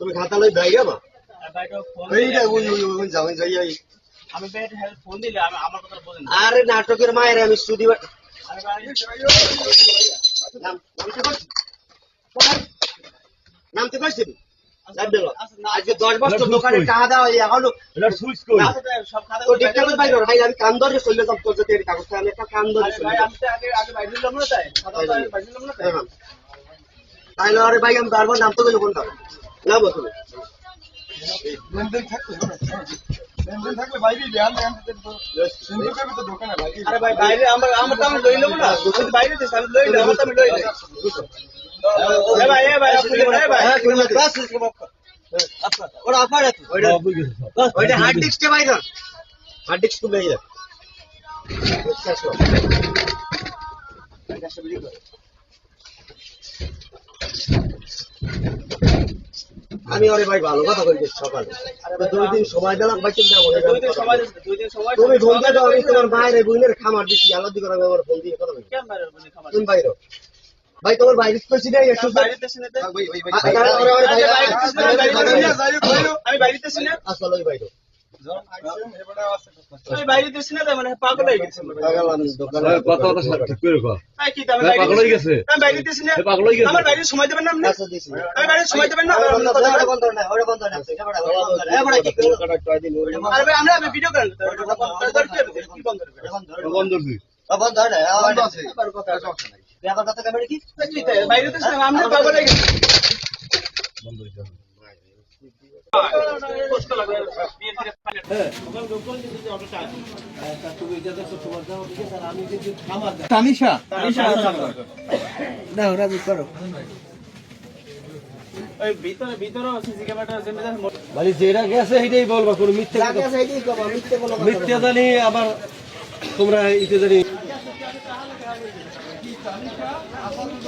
তুমি খাতা লই বাইরে মা আর নাটকের মায়ের আমি বা- নাম নামতে পারছি নামতে পারছি লাইভ দিল আজকে দশ বছর দোকানে টাকা দেওয়া এই এখনও এটা সুইচ করি সব খাতা তো দেখতে বাইরে ভাই আমি কান ধরে চলে যাব তোর যদি কাগজটা আমি একটা কান ধরে চলে যাব। আমি তো আগে আগে বাইরে দিলাম না তাই। না হ্যাঁ, হ্যাঁ। আরে ভাই আমি বারবার নাম তো গেল কোনটা? না বাইরে আরে ভাই বাইরে আমার আমার তো আমি লই নেব না। বাইরে নেব আমার তো আমি লই নেই। হ্যাঁ তুমি বাস ওটা আপার ওইটা সব বুঝে গেছে। সব। ওইটা হার্ড ডিস্কটা বাইরে হার্ড ডিস্ক তুলে যা আমি ওরে ভাই ভালো কথা বলছি সকালে। দুই দিন সময় দিলাম ভাই চিন্তা করে তুমি ফোন দাও আমি তোমার মায়ের বুইনের খামার দিচ্ছি আলাদা আমি আমার ফোন দিয়ে কথা বলি বাইরে তুমি বাইরে। ভাই তোমার বাইরে কইছি না একটু বাইরে দিস না না আমি না মানে হয়ে ওই হয়ে না হয়ে না আচ্ছা না না না না আরে ভাই আমরা আমি ভিডিও করেন কি বন্ধ না করে। তানিশা ওই ভিতরে ভিতরে সিসি ক্যামেরাটা জেনে। যায় মানে যেটা গেছে সেটাই বলবা কোনো মিথ্যে মিথ্যে জানি আবার তোমরা ইতে জানি জানি না আপাতত